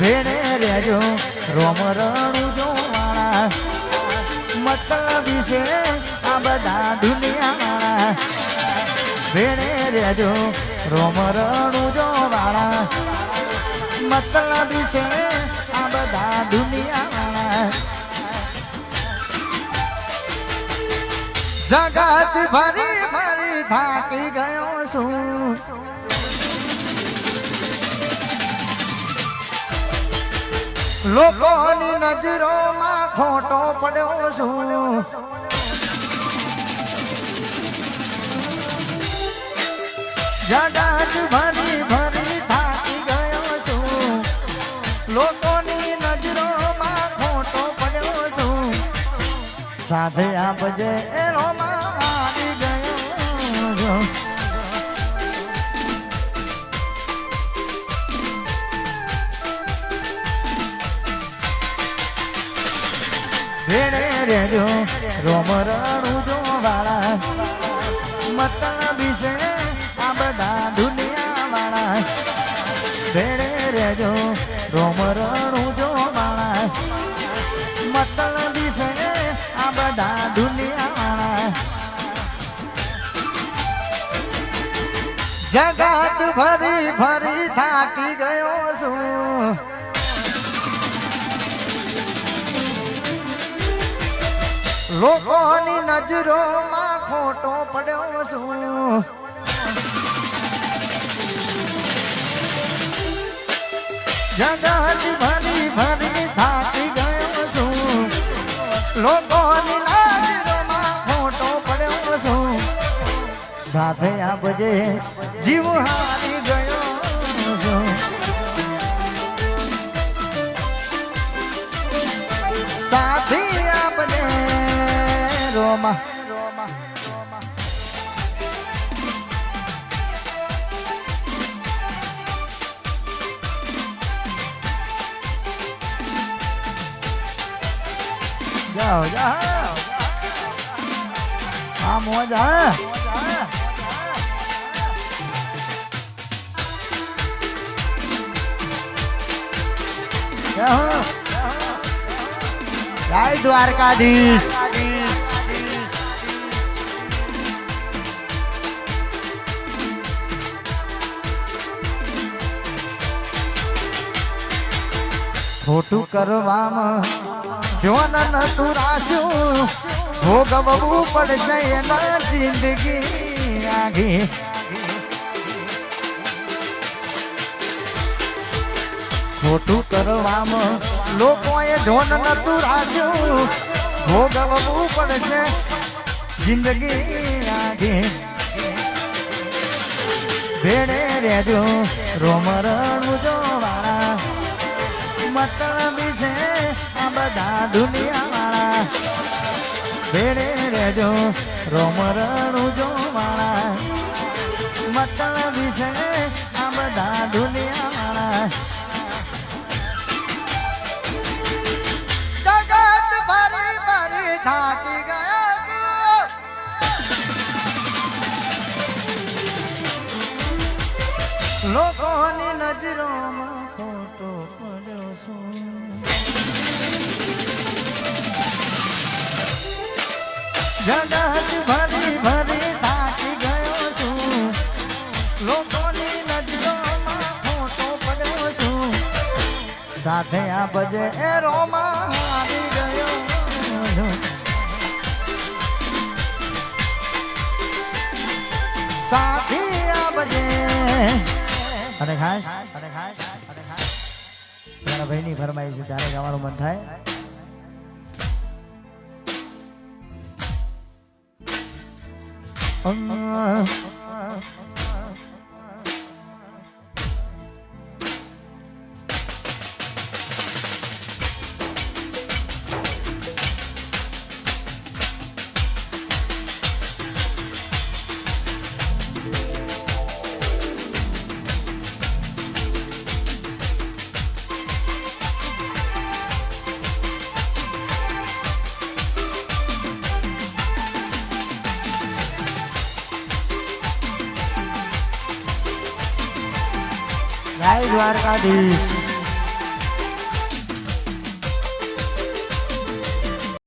ભેણે રેજો રોમ રણું જોવાળા. મતલબી છે આ બધા દુનિયાવાળા. ભેણે રેજો રોમ રણું જોવાળા. મતલબી છે આ બધા દુનિયાવાળા. જગત ભરી ભરી થાકી લોકોની નજરોમાં ખોટો પડ્યો છું. જડાજ ભરી ભરી થાકી ગયો છું. લોકોની નજરોમાં ખોટો પડ્યો છું. સાથે આપજે આવી રેજો રોમ રણું જો વાળા મતલબી છે આ બધા દુનિયા વાળા ભેડે રેજો રોમ રણું જો વાળા મતલબી છે આ બધા દુનિયા વાળા જગત ભરી ભરી થાકી ગયો છું લોકોની નજરોમાં ખોટો પડ્યો છું. જગત ભરી ભરી થાકી ગયો છું. લોકોની નજરોમાં ખોટો પડ્યો છું. સાથે આપજે જીવ હારી ગયો છું. સાથી આપને રોમા જાઓ જાઓ આ મોજ હા જય દ્વારકાધીશ. ખોટું કરવામાં જોન નતું રાશું. ભોગવવું પડશે એના જિંદગી આઘી. ખોટું કરવામાં લોકોએ જોન નતું રાખ્યું ભોગવવું પડશે જિંદગી આખી ભેડે રેજો રોમરણ જોવાળા મતલબી વિશે આ બધા દુનિયાવાળા. ભેડે રેજો રોમરણ જોવાળા વતન વિશે આ બધા દુનિયાવાળા. લોકોની નજરોમાં ખોટો પડ્યો છું. જગત ભરી ભરી થાકી ગયો છું. લોકોની નજરોમાં ખોટો પડ્યો છું. સાથે આ બજે એરોમાં રોમાં આવી ગયો. સાથી આ બજે અને ખાસ અને ખાસ. મારા ભાઈની ફરમાય છે ત્યારે ગાવાનું મન થાય. જય દ્વારકાધીશ.